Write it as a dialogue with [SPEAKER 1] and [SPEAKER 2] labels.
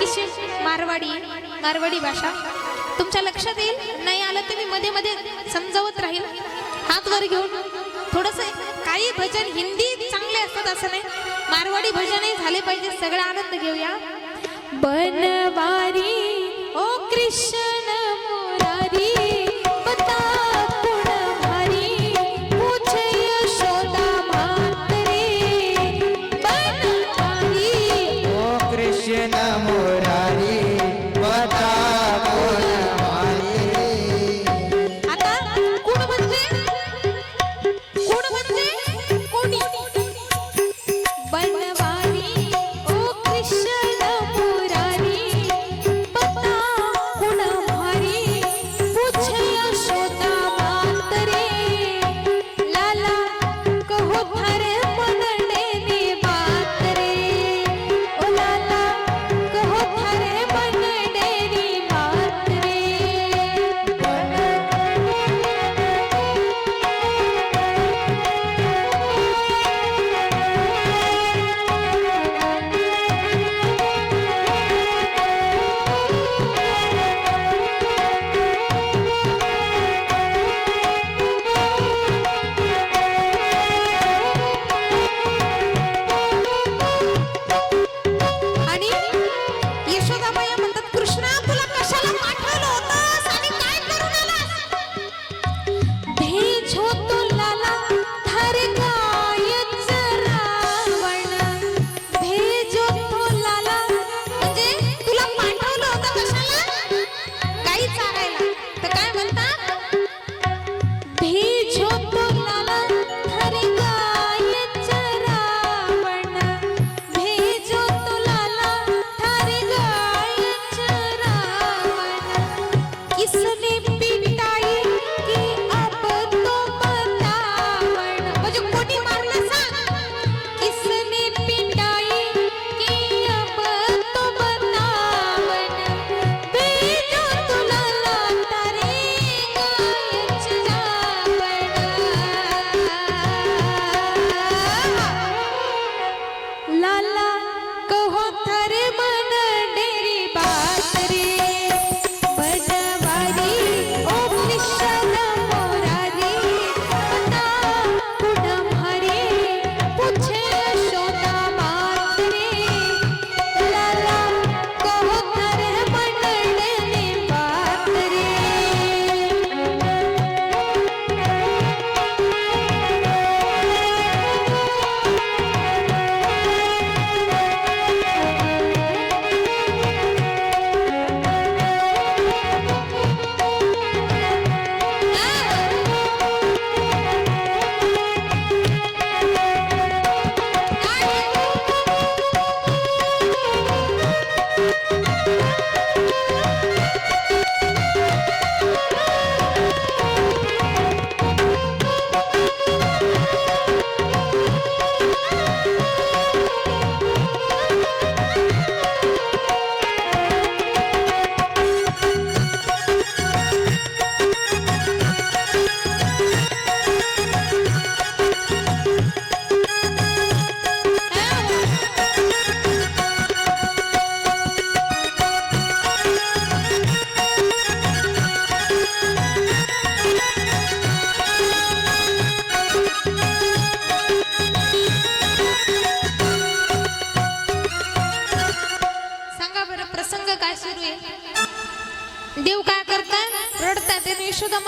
[SPEAKER 1] किशन मारवाडी. मारवाडी भाषा. तुमच्या लक्षात येईल? नाही आलं तर मी मध्ये मध्ये समजवत राहील. हात वर घेऊन. थोडंसं काही भजन हिंदी चांगले असतात असं नाही. मारवाडी भजनही झाले पाहिजे. सगळा आनंद घेऊया. बनवारी. ओ कृष्ण. la la देव काय करतात? रडतात आणि यशोदा